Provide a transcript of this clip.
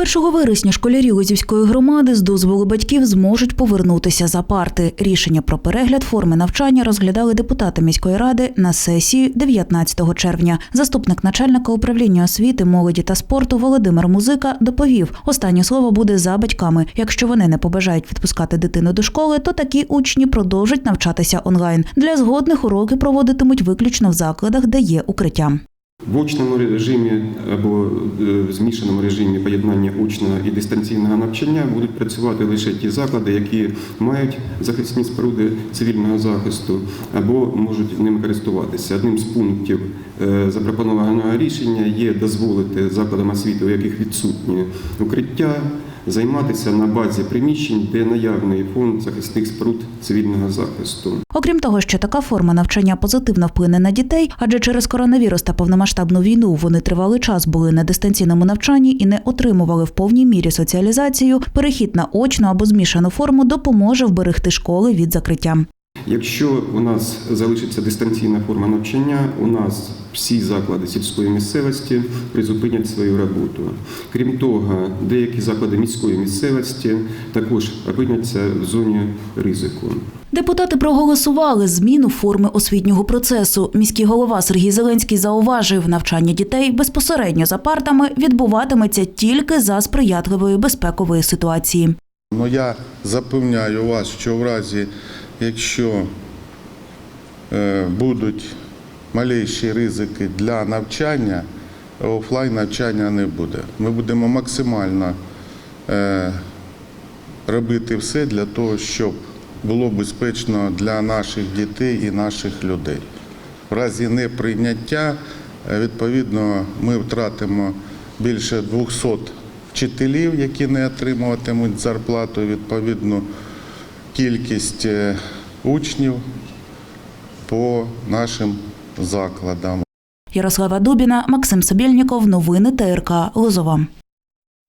1 вересня школярі Лозівської громади з дозволу батьків зможуть повернутися за парти. Рішення про перегляд форми навчання розглядали депутати міської ради на сесії 19 червня. Заступник начальника управління освіти, молоді та спорту Володимир Музика доповів: останнє слово буде за батьками. Якщо вони не побажають відпускати дитину до школи, то такі учні продовжать навчатися онлайн. Для згодних уроки проводитимуть виключно в закладах, де є укриття. В очному режимі або е, в змішаному режимі поєднання очного і дистанційного навчання будуть працювати лише ті заклади, які мають захисні споруди цивільного захисту або можуть ним користуватися. Одним з пунктів е, запропонованого рішення є дозволити закладам освіти, у яких відсутні укриття, займатися на базі приміщень, де наявний фонд захисних споруд цивільного захисту. Окрім того, що така форма навчання позитивно вплине на дітей, адже через коронавірус та повномасштабну війну вони тривалий час були на дистанційному навчанні і не отримували в повній мірі соціалізацію. Перехід на очну або змішану форму допоможе вберегти школи від закриття. Якщо у нас залишиться дистанційна форма навчання, у нас всі заклади сільської місцевості призупинять свою роботу. Крім того, деякі заклади міської місцевості також опиняться в зоні ризику. Депутати проголосували зміну форми освітнього процесу. Міський голова Сергій Зеленський зауважив, навчання дітей безпосередньо за партами відбуватиметься тільки за сприятливої безпекової ситуації. Ну я запевняю вас, що в разі, якщо е, будуть малейші ризики для навчання, офлайн навчання не буде. Ми будемо максимально е, робити все для того, щоб було безпечно для наших дітей і наших людей. В разі неприйняття, е, відповідно, ми втратимо більше 200 вчителів, які не отримуватимуть зарплату, відповідну кількість е, учнів по нашим закладам. Ярослава Дубіна, Максим Собільніков, Новини ТРК Лозова.